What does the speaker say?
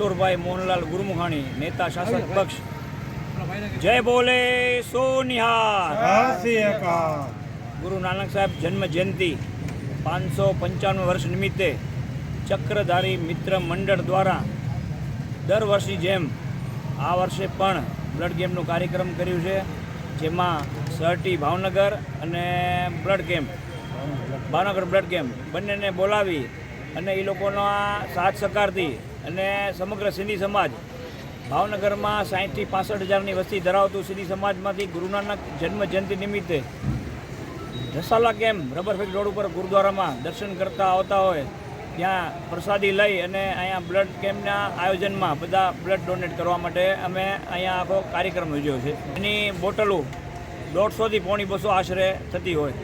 ભાઈ મોહનલાલ ગુરુમુખાણી નેતા શાસક પક્ષ. જય બોલે સો નિહાર હાસી એકા ગુરુ નાનક સાહેબ જન્મ જયંતિ પાંચસો પંચાણું વર્ષ નિમિત્તે ચક્રધારી મિત્ર મંડળ દ્વારા દર વર્ષની જેમ આ વર્ષે પણ બ્લડ ગેમનો કાર્યક્રમ કર્યું છે જેમાં સરટી ભાવનગર અને blood camp Bhavnagar blood camp બંનેને બોલાવી અને એ લોકોના સાથ સહકારથી અને સમગ્ર સિંધી સમાજ ભાવનગરમાં સાહીઠથી પાસઠ હજારની વસ્તી ધરાવતું સિંધી સમાજમાંથી ગુરુનાનક જન્મ જયંતિ નિમિત્તે Dhasala camp rubber factory road ઉપર ગુરુદ્વારામાં દર્શન કરતા આવતા હોય, ત્યાં પ્રસાદી લઈ અને અહીંયા બ્લડ કેમ્પના આયોજનમાં બધા બ્લડ ડોનેટ કરવા માટે અમે અહીંયા આખો કાર્યક્રમ યોજ્યો છે. એની બોટલો દોઢસોથી પોણી બસો આશરે થતી હોય.